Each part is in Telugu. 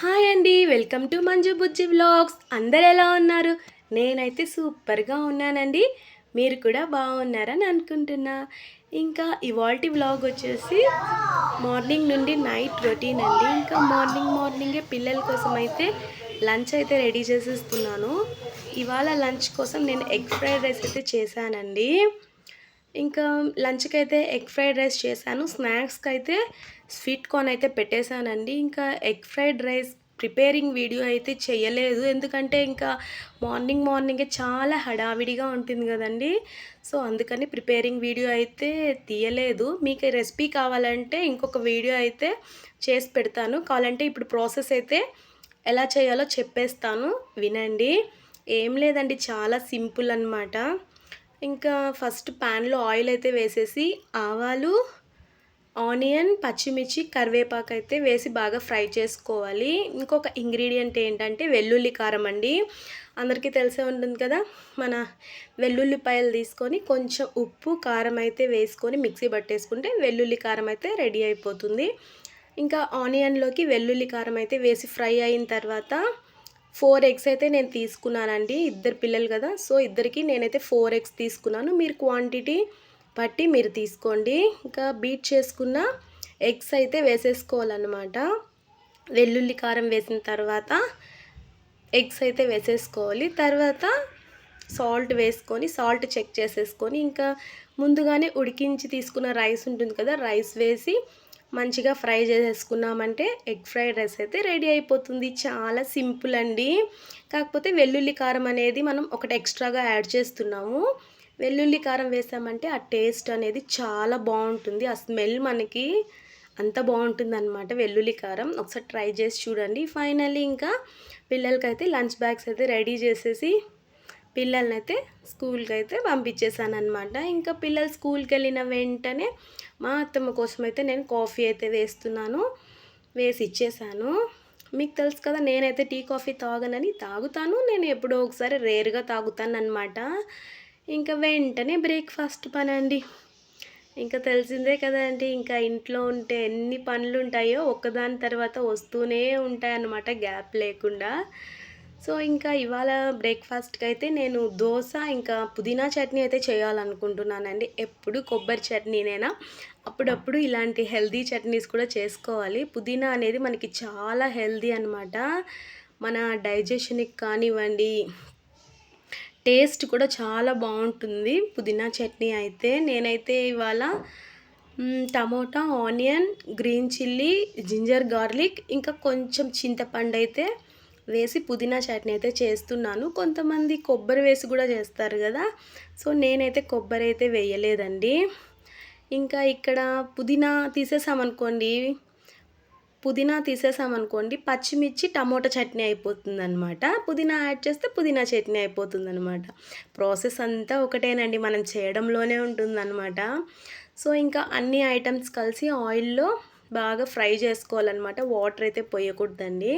హాయ్ అండి welcome to Manju Bujji vlogs. అందరు ఎలా ఉన్నారు? నేనైతే సూపర్గా ఉన్నానండి. మీరు కూడా బాగున్నారని అనుకుంటున్నా. ఇంకా ఇవాల్టి వ్లాగ్ వచ్చేసి మార్నింగ్ నుండి నైట్ రొటీన్ అండి. ఇంకా మార్నింగ్ మార్నింగే పిల్లల కోసం అయితే లంచ్ అయితే రెడీ చేసేస్తున్నాను. ఇవాళ లంచ్ కోసం నేను ఎగ్ ఫ్రైడ్ రైస్ అయితే చేశానండి. ఇంకా లంచ్కి అయితే ఎగ్ ఫ్రైడ్ రైస్ చేశాను. స్నాక్స్కి అయితే స్వీట్ కార్న్ అయితే పెట్టేశానండి. ఇంకా egg fried rice preparing video అయితే చేయలేదు. ఎందుకంటే ఇంకా మార్నింగ్ మార్నింగే చాలా హడావిడిగా ఉంటుంది కదండి. సో అందుకని ప్రిపేరింగ్ వీడియో అయితే తీయలేదు. మీకు రెసిపీ కావాలంటే ఇంకొక వీడియో అయితే చేసి పెడతాను. కావాలంటే ఇప్పుడు ప్రాసెస్ అయితే ఎలా చేయాలో చెప్పేస్తాను. వినండి. ఏం లేదండి. చాలా సింపుల్ అన్నమాట. ఇంకా ఫస్ట్ ప్యాన్లో ఆయిల్ అయితే వేసేసి ఆవాలు ఆనియన్ పచ్చిమిర్చి కరివేపాకు అయితే వేసి బాగా ఫ్రై చేసుకోవాలి. ఇంకొక ఇంగ్రీడియంట్ ఏంటంటే వెల్లుల్లి కారం అండి. అందరికీ తెలిసే ఉంటుంది కదా మన వెల్లుల్లిపాయలు తీసుకొని కొంచెం ఉప్పు కారం అయితే వేసుకొని మిక్సీ పట్టేసుకుంటే వెల్లుల్లి కారం అయితే రెడీ అయిపోతుంది. ఇంకా ఆనియన్లోకి వెల్లుల్లి కారం అయితే వేసి ఫ్రై అయిన తర్వాత ఫోర్ ఎగ్స్ అయితే నేను తీసుకున్నానండి. ఇద్దరు పిల్లలు కదా సో ఇద్దరికి నేనైతే ఫోర్ ఎగ్స్ తీసుకున్నాను. మీరు క్వాంటిటీ పట్టి మీరు తీసుకోండి. ఇంకా బీట్ చేసుకున్న ఎగ్స్ అయితే వేసేసుకోవాలన్నమాట. వెల్లుల్లి కారం వేసిన తర్వాత ఎగ్స్ అయితే వేసేసుకోవాలి. తర్వాత సాల్ట్ వేసుకొని సాల్ట్ చెక్ చేసేసుకొని ఇంకా ముందుగానే ఉడికించి తీసుకున్న రైస్ ఉంటుంది కదా రైస్ వేసి మంచిగా ఫ్రై చేసేసుకున్నామంటే ఎగ్ ఫ్రైడ్ రైస్ అయితే రెడీ అయిపోతుంది. చాలా సింపుల్ అండి. కాకపోతే వెల్లుల్లి కారం అనేది మనం ఒకటి ఎక్స్ట్రాగా యాడ్ చేస్తున్నాము. వెల్లుల్లి కారం వేసామంటే ఆ టేస్ట్ అనేది చాలా బాగుంటుంది. ఆ స్మెల్ మనకి అంత బాగుంటుంది అనమాట వెల్లుల్లి కారం. ఒకసారి ట్రై చేసి చూడండి. ఫైనల్లీ ఇంకా పిల్లలకైతే లంచ్ బ్యాగ్స్ అయితే రెడీ చేసేసి పిల్లల్ని అయితే స్కూల్కి అయితే పంపించేశాను అనమాట ఇంకా పిల్లలు స్కూల్కి వెళ్ళిన వెంటనే మా అత్తమ్మ కోసం అయితే నేను కాఫీ అయితే వేస్తున్నాను వేసి ఇచ్చేసాను. మీకు తెలుసు కదా నేనైతే టీ కాఫీ తాగనని తాగుతాను. నేను ఎప్పుడో ఒకసారి రేర్గా తాగుతాను అనమాట ఇంకా వెంటనే బ్రేక్ఫాస్ట్ పని అండి ఇంకా తెలిసిందే కదండి ఇంకా ఇంట్లో ఉంటే ఎన్ని పనులు ఉంటాయో ఒకదాని తర్వాత వస్తూనే ఉంటాయన్నమాట గ్యాప్ లేకుండా. సో ఇంకా ఇవాళ బ్రేక్ఫాస్ట్కి అయితే నేను దోశ ఇంకా పుదీనా చట్నీ అయితే చేయాలనుకుంటున్నానండి. ఎప్పుడు కొబ్బరి చట్నీనేనా? అప్పుడప్పుడు ఇలాంటి హెల్దీ చట్నీస్ కూడా చేసుకోవాలి. పుదీనా అనేది మనకి చాలా హెల్దీ అనమాట మన డైజెషన్కి కానివ్వండి టేస్ట్ కూడా చాలా బాగుంటుంది. పుదీనా చట్నీ అయితే నేనైతే ఇవాళ tomato onion green chilli ginger garlic ఇంకా కొంచెం చింతపండు అయితే వేసి పుదీనా చట్నీ అయితే చేస్తున్నాను. కొంతమంది కొబ్బరి వేసి కూడా చేస్తారు కదా. సో నేనైతే కొబ్బరి అయితే వేయలేదండి. ఇంకా ఇక్కడ పుదీనా తీసేసామనుకోండి పుదీనా తీసేసామనుకోండి పచ్చిమిర్చి టమోటా చట్నీ అయిపోతుంది అనమాట పుదీనా యాడ్ చేస్తే పుదీనా చట్నీ అయిపోతుంది అనమాట ప్రాసెస్ అంతా ఒకటేనండి మనం చేయడంలోనే ఉంటుందన్నమాట. సో ఇంకా అన్ని ఐటమ్స్ కలిసి ఆయిల్లో బాగా ఫ్రై చేసుకోవాలన్నమాట. వాటర్ అయితే పోయకూడదండి.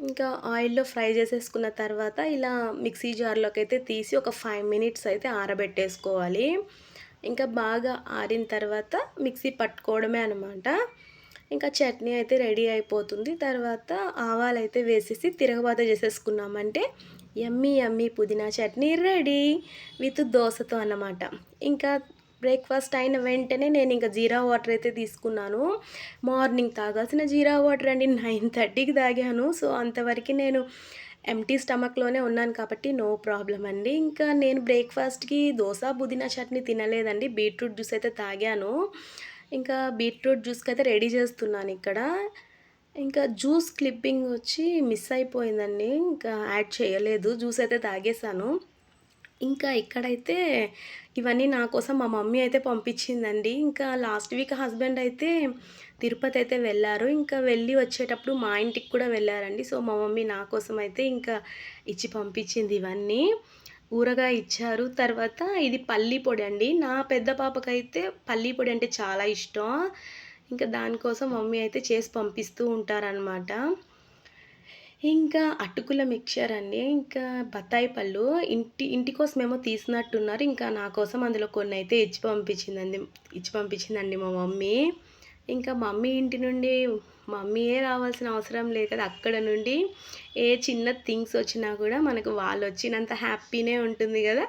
ఇంకా ఆయిల్లో ఫ్రై చేసేసుకున్న తర్వాత ఇలా మిక్సీ జార్లోకి అయితే తీసి ఒక ఫైవ్ మినిట్స్ అయితే ఆరబెట్టేసుకోవాలి. ఇంకా బాగా ఆరిన తర్వాత మిక్సీ పట్టుకోవడమే అనమాట ఇంకా చట్నీ అయితే రెడీ అయిపోతుంది. తర్వాత ఆవాలు అయితే వేసేసి తిరగబాత చేసేసుకున్నామంటే ఎమ్మీ ఎమ్మీ పుదీనా చట్నీ రెడీ విత్ దోశతో అన్నమాట. ఇంకా బ్రేక్ఫాస్ట్ అయిన వెంటనే నేను ఇంకా జీరా వాటర్ అయితే తీసుకున్నాను. మార్నింగ్ తాగాల్సిన జీరా వాటర్ అండి. నైన్ థర్టీకి తాగాను. సో అంతవరకు నేను ఎంటీ స్టమక్లోనే ఉన్నాను కాబట్టి నో ప్రాబ్లం అండి. ఇంకా నేను బ్రేక్ఫాస్ట్కి దోశ పుదీనా చట్నీ తినలేదండి. బీట్రూట్ జ్యూస్ అయితే తాగాను. ఇంకా బీట్రూట్ జ్యూస్కి అయితే రెడీ చేస్తున్నాను ఇక్కడ. ఇంకా జ్యూస్ క్లిప్పింగ్ వచ్చి మిస్ అయిపోయిందండి. ఇంకా యాడ్ చేయలేదు. జ్యూస్ అయితే తాగేశాను. ఇంకా ఇక్కడైతే ఇవన్నీ నా కోసం మా మమ్మీ అయితే పంపించిందండి. ఇంకా లాస్ట్ వీక్ హస్బెండ్ అయితే తిరుపతి అయితే వెళ్ళారు. ఇంకా వెళ్ళి వచ్చేటప్పుడు మా ఇంటికి కూడా వెళ్ళారండి. సో మా మమ్మీ నా కోసం అయితే ఇంకా ఇచ్చి పంపించింది ఇవన్నీ. ఊరగా ఇచ్చారు. తర్వాత ఇది పల్లీ పొడి అండి. నా పెద్ద పాపకైతే పల్లీ పొడి అంటే చాలా ఇష్టం. ఇంకా దానికోసం మమ్మీ అయితే చేసి పంపిస్తూ ఉంటారనమాట ఇంకా అటుకుల మిక్చర్ అండి. ఇంకా బత్తాయి పళ్ళు. ఇంటి ఇంటి కోసమేమో తీసినట్టున్నారు. ఇంకా నా కోసం అందులో కొన్ని అయితే ఇచ్చి పంపించిందండి ఇచ్చి పంపించిందండి మా మమ్మీ. ఇంకా మమ్మీ ఇంటి నుండి మమ్మీయే రావాల్సిన అవసరం లేదు కదా. అక్కడ నుండి ఏ చిన్న థింగ్స్ వచ్చినా కూడా మనకు వాళ్ళు వచ్చినంత హ్యాపీనే ఉంటుంది కదా.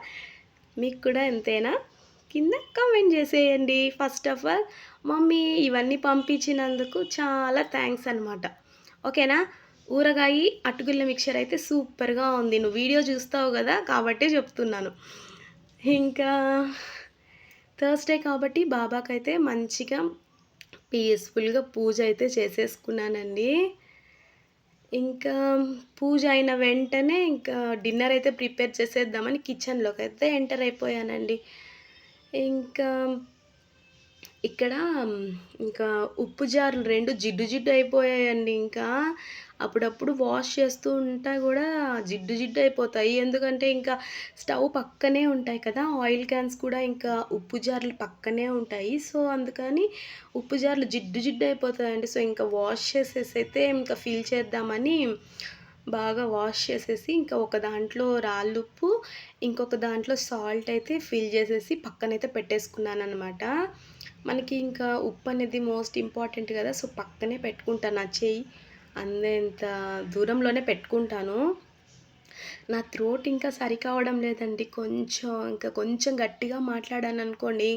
మీకు కూడా ఎంతైనా కింద కామెంట్ చేసేయండి. ఫస్ట్ ఆఫ్ ఆల్ మమ్మీ ఇవన్నీ పంపించినందుకు చాలా థ్యాంక్స్ అనమాట ఓకేనా? ఊరగాయ అటుకుల మిక్చర్ అయితే సూపర్గా ఉంది. నువ్వు వీడియో చూస్తావు కదా కాబట్టే చెప్తున్నాను. ఇంకా థర్స్డే కాబట్టి బాబాకైతే మంచిగా పీస్ఫుల్గా పూజ అయితే చేసేసుకున్నానండి. ఇంకా పూజ అయిన వెంటనే ఇంకా డిన్నర్ అయితే ప్రిపేర్ చేసేద్దామని కిచెన్లోకి అయితే ఎంటర్ అయిపోయానండి. ఇంకా ఇక్కడ ఇంకా ఉప్పు జారులు రెండు జిడ్డు జిడ్డు అయిపోయాయండి ఇంకా. అప్పుడప్పుడు వాష్ చేస్తూ ఉంటా కూడా జిడ్డు జిడ్డు అయిపోతాయి. ఎందుకంటే ఇంకా స్టవ్ పక్కనే ఉంటాయి కదా ఆయిల్ క్యాన్స్ కూడా ఇంకా ఉప్పు జార్లు పక్కనే ఉంటాయి. సో అందుకని ఉప్పు జార్లు జిడ్డు జిడ్డు అయిపోతాయండి. సో ఇంకా వాష్ చేసేసి అయితే ఇంకా ఫిల్ చేద్దామని బాగా వాష్ చేసేసి ఇంకా ఒక దాంట్లో రాళ్ళుప్పు ఇంకొక దాంట్లో సాల్ట్ అయితే ఫిల్ చేసేసి పక్కనైతే పెట్టేసుకున్నాను అనమాట మనకి ఇంకా ఉప్పు అనేది మోస్ట్ ఇంపార్టెంట్ కదా. సో పక్కనే పెట్టుకుంటాను నా చెయ్యి అందేంత దూరంలోనే పెట్టుకుంటాను. నా థ్రోట్ ఇంకా సరి కావడం లేదండి. కొంచెం ఇంకా కొంచెం గట్టిగా మాట్లాడాను అనుకోండి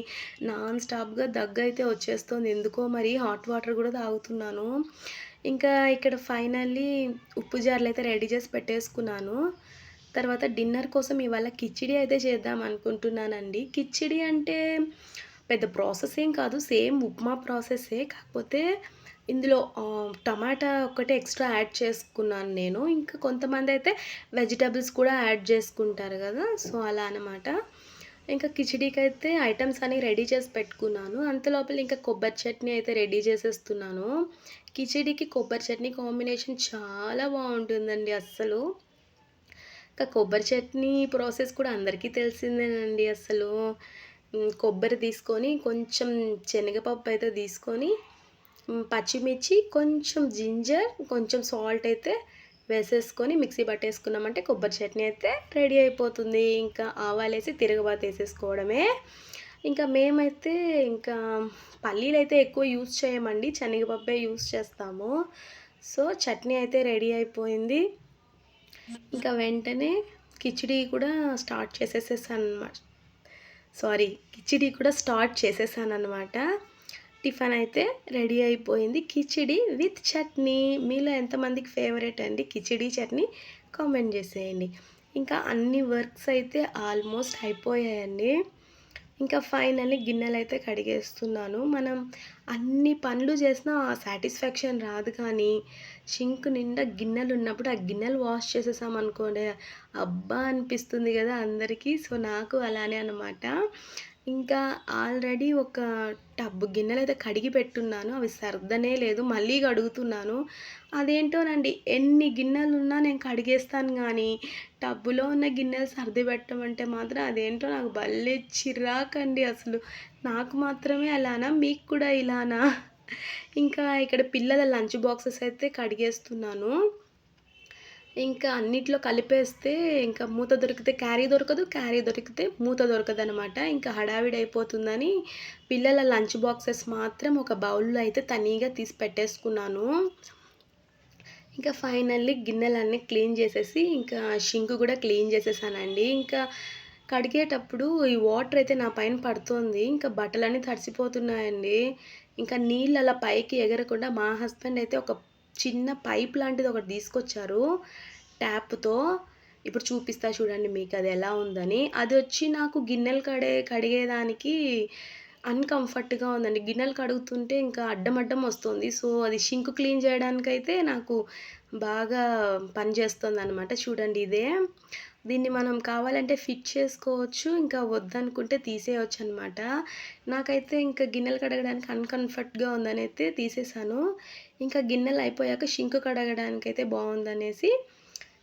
నాన్ స్టాప్గా దగ్గు అయితే వచ్చేస్తుంది. ఎందుకో మరి హాట్ వాటర్ కూడా తాగుతున్నాను. ఇంకా ఇక్కడ ఫైనల్లీ ఉప్పు జార్లు అయితే రెడీ చేసి పెట్టేసుకున్నాను. తర్వాత డిన్నర్ కోసం ఇవాళ కిచిడి అయితే చేద్దాం అనుకుంటున్నానండి. కిచిడి అంటే పెద్ద ప్రాసెస్ ఏం కాదు సేమ్ ఉప్మా ప్రాసెసే. కాకపోతే ఇందులో టమాటా ఒక్కటే ఎక్స్ట్రా యాడ్ చేసుకున్నాను నేను. ఇంకా కొంతమంది అయితే వెజిటబుల్స్ కూడా యాడ్ చేసుకుంటారు కదా సో అలా అనమాట ఇంకా కిచిడీకి అయితే ఐటమ్స్ అన్నీ రెడీ చేసి పెట్టుకున్నాను. అంత లోపల ఇంకా కొబ్బరి చట్నీ అయితే రెడీ చేసేస్తున్నాను. కిచిడీకి కొబ్బరి చట్నీ కాంబినేషన్ చాలా బాగుంటుందండి అస్సలు. ఇంకా కొబ్బరి చట్నీ ప్రాసెస్ కూడా అందరికీ తెలిసిందేనండి అసలు కొబ్బరి తీసుకొని కొంచెం శనగపప్పు అయితే తీసుకొని పచ్చిమిర్చి కొంచెం జింజర్ కొంచెం సాల్ట్ అయితే వేసేసుకొని మిక్సీ పట్టేసుకున్నామంటే కొబ్బరి చట్నీ అయితే రెడీ అయిపోతుంది. ఇంకా ఆవాలేసి తిరగబాత వేసేసుకోవడమే. ఇంకా మేమైతే ఇంకా పల్లీలు అయితే ఎక్కువ యూజ్ చేయమండి. శనగపప్పే యూజ్ చేస్తాము. సో చట్నీ అయితే రెడీ అయిపోయింది. ఇంకా వెంటనే కిచిడి కూడా స్టార్ట్ చేసేసేసాను అనమాట సారీ కిచిడి కూడా స్టార్ట్ చేసేసాను అనమాట టిఫిన్ అయితే రెడీ అయిపోయింది. కిచిడి విత్ చట్నీ. మీలో ఎంతమందికి ఫేవరెట్ అండి? కిచిడి చట్నీ? కామెంట్ చేసేయండి. ఇంకా అన్ని వర్క్స్ అయితే ఆల్మోస్ట్ అయిపోయాయండి. ఇంకా ఫైనల్లీ గిన్నెలు అయితే కడిగేస్తున్నాను. మనం అన్ని పనులు చేసినా ఆ సాటిస్ఫాక్షన్ రాదు కానీ షింక్ నిండా గిన్నెలు ఉన్నప్పుడు ఆ గిన్నెలు వాష్ చేసేసాం అనుకోండి అబ్బా అనిపిస్తుంది కదా అందరికీ. సో నాకు అలానే అనమాట ఇంకా ఆల్రెడీ ఒక టబ్బు గిన్నెలు అయితే కడిగి పెట్టున్నాను అవి సర్దనే లేదు మళ్ళీ కడుగుతున్నాను. అదేంటోనండి ఎన్ని గిన్నెలు ఉన్నా నేను కడిగేస్తాను కానీ టబ్బులో ఉన్న గిన్నెలు సర్ది పెట్టమంటే మాత్రం అదేంటో నాకు భలే చిరాకండి అసలు. నాకు మాత్రమే అలానా మీకు కూడా ఇలానా? ఇంకా ఇక్కడ పిల్లల లంచ్ బాక్సెస్ అయితే కడిగేస్తున్నాను. ఇంకా అన్నిట్లో కలిపేస్తే ఇంకా మూత దొరికితే క్యారీ దొరకదు క్యారీ దొరికితే మూత దొరకదు అనమాట ఇంకా హడావిడి అయిపోతుందని పిల్లల లంచ్ బాక్సెస్ మాత్రం ఒక బౌల్లో అయితే తనీగా తీసి పెట్టేసుకున్నాను. ఇంకా ఫైనల్లీ గిన్నెలన్నీ క్లీన్ చేసేసి ఇంకా షింక్ కూడా క్లీన్ చేసేసానండి. ఇంకా కడిగేటప్పుడు ఈ వాటర్ అయితే నా పైన పడుతుంది. ఇంకా బట్టలన్నీ తడిసిపోతున్నాయండి. ఇంకా నీళ్ళు అలా పైకి ఎగరకుండా మా హస్బెండ్ అయితే ఒక చిన్న పైప్ లాంటిది ఒకటి తీసుకొచ్చారు ట్యాప్తో. ఇప్పుడు చూపిస్తా చూడండి మీకు అది ఎలా ఉందని. అది వచ్చి నాకు గిన్నెలు కడే కడిగేదానికి అన్కంఫర్ట్గా ఉందండి. గిన్నెలు కడుగుతుంటే ఇంకా అడ్డం అడ్డం వస్తుంది. సో అది షింక్ క్లీన్ చేయడానికైతే నాకు బాగా పనిచేస్తుంది అనమాట చూడండి ఇదే. దీన్ని మనం కావాలంటే ఫిట్ చేసుకోవచ్చు ఇంకా వద్దనుకుంటే తీసేయవచ్చు అనమాట నాకైతే ఇంకా గిన్నెలు కడగడానికి అన్కంఫర్ట్గా ఉందని అయితే తీసేసాను. ఇంకా గిన్నెలు అయిపోయాక షింకు కడగడానికి అయితే బాగుందనేసి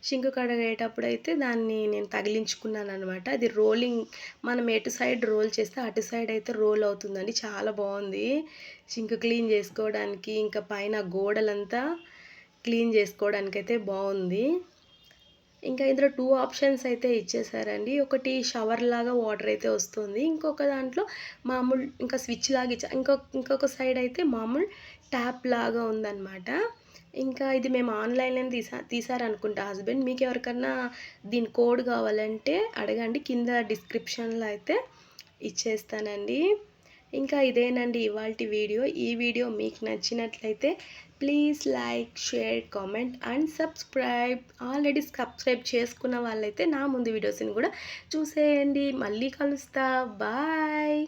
షింకు కడగేటప్పుడు అయితే దాన్ని నేను తగిలించుకున్నాను అనమాట అది రోలింగ్ మనం ఎటు సైడ్ రోల్ చేస్తే అటు సైడ్ అయితే రోల్ అవుతుందండి. చాలా బాగుంది. షింకు క్లీన్ చేసుకోవడానికి ఇంకా పైన గోడలంతా క్లీన్ చేసుకోవడానికి అయితే బాగుంది. ఇంకా ఇందులో టూ ఆప్షన్స్ అయితే ఇచ్చేసారండి. ఒకటి షవర్ లాగా వాటర్ అయితే వస్తుంది. ఇంకొక దాంట్లో మామూలు ఇంకా స్విచ్ లాగా ఇచ్చా ఇంకొక ఇంకొక సైడ్ అయితే మామూలు ట్యాప్ లాగా ఉందన్నమాట. ఇంకా ఇది మేము ఆన్లైన్లో తీసా తీసారనుకుంటా హస్బెండ్ మీకు ఎవరికన్నా దీని కోడ్ కావాలంటే అడగండి. కింద డిస్క్రిప్షన్లో అయితే ఇచ్చేస్తానండి. ఇంకా ఇదేనండి ఇవాళ వీడియో. ఈ వీడియో మీకు నచ్చినట్లయితే please like share comment and subscribe already subscribe చేసుకున్న వాళ్ళైతే నా ముందు వీడియోస్ని కూడా చూసేయండి. మళ్ళీ కలుస్తా. బాయ్